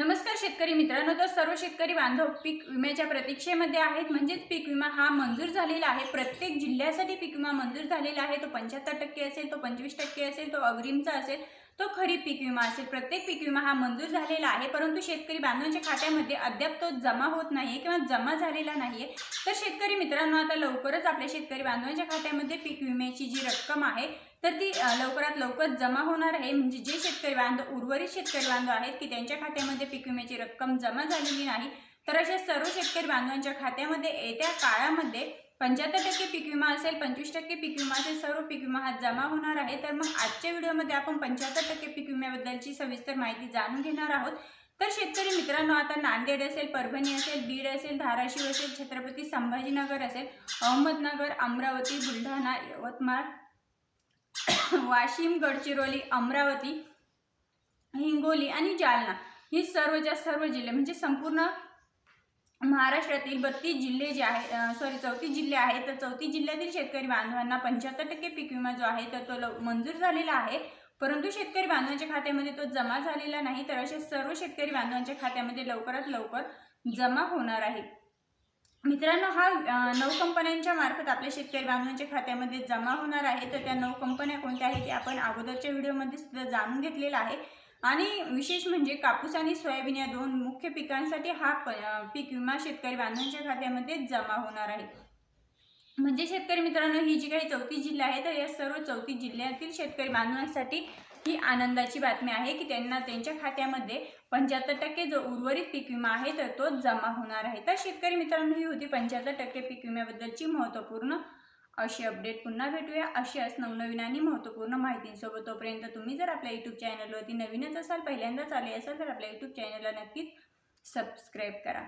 नमस्कार शेतकरी मित्रांनो तर सर्व शेतकरी बांधव पीक विम्याच्या प्रतीक्षेमध्ये आहेत. म्हणजेच पीक विमा हा मंजूर झालेला आहे. प्रत्येक जिल्ह्यासाठी पीक विमा मंजूर झालेला आहे. तो पंच्याहत्तर टक्के असेल तो पंचवीस टक्के असेल तो अग्रिमचा असेल. तो खरीप पीक विमा असेल. प्रत्येक पीक विमा हा मंजूर झालेला आहे परंतु शेतकरी बांधवांच्या खात्यामध्ये अद्याप तो जमा होत नाही किंवा जमा झालेला नाही तर शेतकरी मित्रांनो आता लवकरच आपल्या शेतकरी बांधवांच्या खात्यामध्ये पीक विम्याची जी रक्कम आहे तर ती लवकरात लवकर जमा होणार आहे. म्हणजे जे शेतकरी बांधव उर्वरित शेतकरी बांधव आहेत की त्यांच्या खात्यामध्ये पीक विम्याची रक्कम जमा झालेली नाही तर अशा सर्व शेतकरी बांधवांच्या खात्यामध्ये येत्या काळामध्ये पंच्याहत्तर टक्के पीक विमा असेल पंचवीस टक्के पीक विमा असेल सर्व पीक विमा हा जमा होणार आहे. तर मग आजच्या व्हिडिओमध्ये आपण पंच्याहत्तर टक्के पीक विम्याबद्दलची सविस्तर माहिती जाणून घेणार आहोत. तर शेतकरी मित्रांनो आता नांदेड असेल परभणी असेल बीड असेल धाराशिव असेल छत्रपती संभाजीनगर असेल अहमदनगर अमरावती बुलढाणा यवतमाळ वाशिम गडचिरोली अमरावती हिंगोली आणि जालना ही सर्व ज्या सर्व जिल्हे म्हणजे संपूर्ण महाराष्ट्रातील बत्तीस जिल्हे जे आहे सॉरी चौतीस जिल्हे आहेत तर चौतीस जिल्ह्यातील शेतकरी बांधवांना पंच्याहत्तर टक्के पीक विमा जो आहे तर तो लव मंजूर झालेला आहे. परंतु शेतकरी बांधवांच्या खात्यामध्ये तो जमा झालेला नाही तर असे सर्व शेतकरी बांधवांच्या खात्यामध्ये लवकरात लवकर जमा होणार आहे. मित्रांनो हा नऊ कंपन्यांच्या मार्फत आपल्या शेतकरी बांधवांच्या खात्यामध्ये जमा होणार आहे. तर त्या नऊ कंपन्या कोणत्या आहेत ते आपण अगोदरच्या व्हिडिओमध्ये सुद्धा जाणून घेतलेलं आहे. आणि विशेष म्हणजे कापूस आणि सोयाबीन या दोन मुख्य पिकांसाठी हा प पीक विमा शेतकरी बांधवांच्या खात्यामध्ये जमा होणार आहे. म्हणजे शेतकरी मित्रांनो ही जी काही चौतीस जिल्हे आहेत तर या सर्व चौतीस जिल्ह्यातील शेतकरी बांधवांसाठी ही आनंदाची बातमी आहे की त्यांना त्यांच्या खात्यामध्ये पंच्याहत्तर टक्के जो उर्वरित पीक विमा आहे तर तो जमा होणार आहे. तर शेतकरी मित्रांनो ही होती पंच्याहत्तर टक्के पीक विम्याबद्दलची महत्त्वपूर्ण अशी अपडेट पुन्हा भेटूया. अशाच नवनवीन आणि महत्त्वपूर्ण माहितींसोबत तोपर्यंत तुम्ही जर आपल्या यूट्यूब चॅनलवरती नवीनच असाल पहिल्यांदाच आले असाल तर आपल्या यूट्यूब चॅनलला नक्कीच सबस्क्राईब करा.